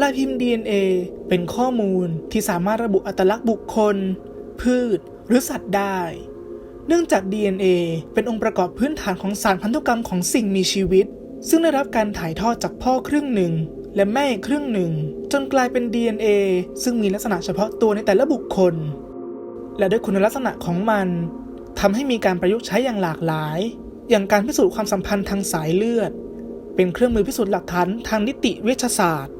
ลายพิมพ์ DNA เป็นข้อมูลที่สามารถระบุอัตลักษณ์บุคคล พืช หรือสัตว์ได้ เนื่องจาก DNA เป็นองค์ประกอบพื้นฐานของสารพันธุกรรมของสิ่งมีชีวิต ซึ่งได้รับการถ่ายทอดจากพ่อครึ่งหนึ่ง และแม่ครึ่งหนึ่ง จนกลายเป็น DNA ซึ่งมีลักษณะเฉพาะตัวในแต่ละบุคคล และด้วยคุณลักษณะของมันทำให้มีการประยุกต์ใช้อย่างหลากหลาย อย่างการพิสูจน์ความสัมพันธ์ทางสายเลือด เป็นเครื่องมือพิสูจน์หลักฐานทางนิติเวชศาสตร์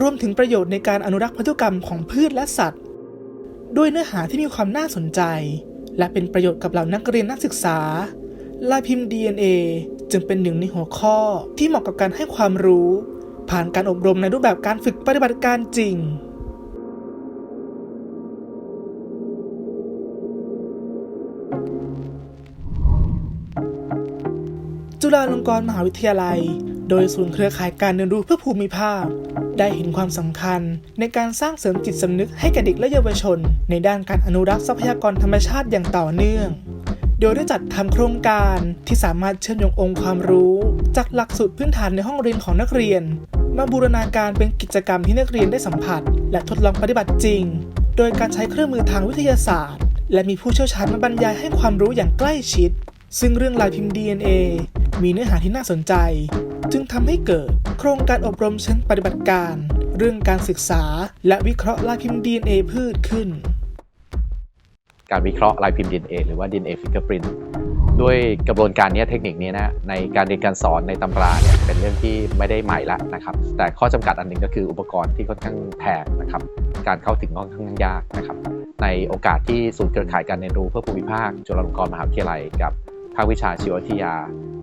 รวมถึงประโยชน์ในการอนุรักษ์พันธุกรรมของพืชและสัตว์ ด้วยเนื้อหาที่มีความน่าสนใจ และเป็นประโยชน์กับเหล่านักเรียนนักศึกษา ลายพิมพ์ DNA จึงเป็นหนึ่งในหัวข้อที่เหมาะกับการให้ความรู้ ผ่านการอบรมในรูปแบบการฝึกปฏิบัติการจริงจุฬาลงกรณ์มหาวิทยาลัย โดยศูนย์เครือข่ายการเรียนรู้เพื่อภูมิภาค ได้เห็นความสำคัญในการสร้างเสริมจิตสำนึกให้แก่เด็กและเยาวชน ในด้านการอนุรักษ์ทรัพยากรธรรมชาติอย่างต่อเนื่อง โดยได้จัดทำโครงการที่สามารถเชื่อมโยงองค์ความรู้ จากหลักสูตรพื้นฐานในห้องเรียนของนักเรียน มาบูรณาการเป็นกิจกรรมที่นักเรียนได้สัมผัส และทดลองปฏิบัติจริง โดยการใช้เครื่องมือทางวิทยาศาสตร์ และมีผู้เชี่ยวชาญมาบรรยายให้ความรู้อย่างใกล้ชิดซึ่งเรื่องลายพิมพ์ DNA มีเนื้อหาที่น่าสนใจ จึงทำให้เกิดโครงการอบรมเชิงปฏิบัติการ เรื่องการศึกษา และวิเคราะห์ลายพิมพ์ DNA พืชขึ้น การวิเคราะห์ลายพิมพ์ DNA หรือว่า DNA fingerprint ด้วยกระบวนการนี้เทคนิคนี้นะในการเรียนการสอนในตำราเนี่ยเป็นเรื่องที่ไม่ได้ใหม่ละนะครับ แต่ข้อจำกัดอันหนึ่งก็คืออุปกรณ์ที่ค่อนข้างแพงนะครับการเข้าถึงค่อนข้างยากนะครับในโอกาสที่ศูนย์เครือข่ายการเรียนรู้เพื่อภูมิภาคจุฬาลงกรณ์มหาวิทยาลัยกับาควิชาชีววิทยา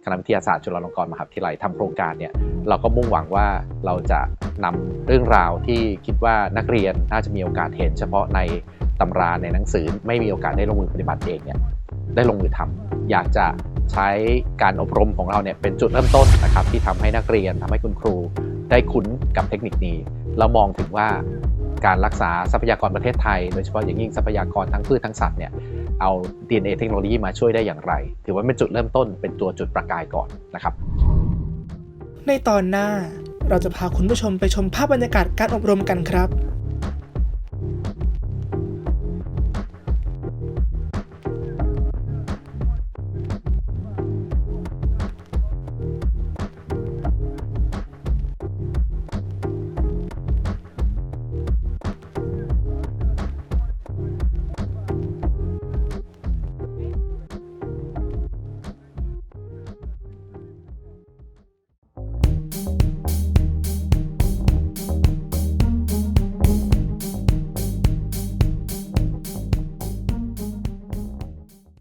คณะวิทยาศาสตร์จุฬาลงกรณ์มหาวิทยาลัยทำโครงการเนี่ยเราก็มุ่งหวังว่าเราจะนำเรื่องราวที่คิดว่านักเรียนน่าจะมีโอกาสเห็น เฉพาะในตำราในหนังสือไม่มีโอกาสได้ลงมือปฏิบัติเองเนี่ยได้ลงมือทำอยากจะใช้การอบรมของเราเนี่ยเป็นจุดเริ่มต้นนะครับที่ทำให้นักเรียนทำให้คุณครูได้คุ้นกับเทคนิคนี้ เรามองถึงว่า การรักษาทรัพยากรประเทศไทย โดยเฉพาะอย่างยิ่งทรัพยากรทั้งพืชทั้งสัตว์เนี่ยเอา DNA เทคโนโลยีมาช่วยได้อย่างไร ถือว่าเป็นจุดเริ่มต้นเป็นตัวจุดประกายก่อนนะครับ ในตอนหน้าเราจะพาคุณผู้ชมไปชมภาพบรรยากาศการอบรมกันครับ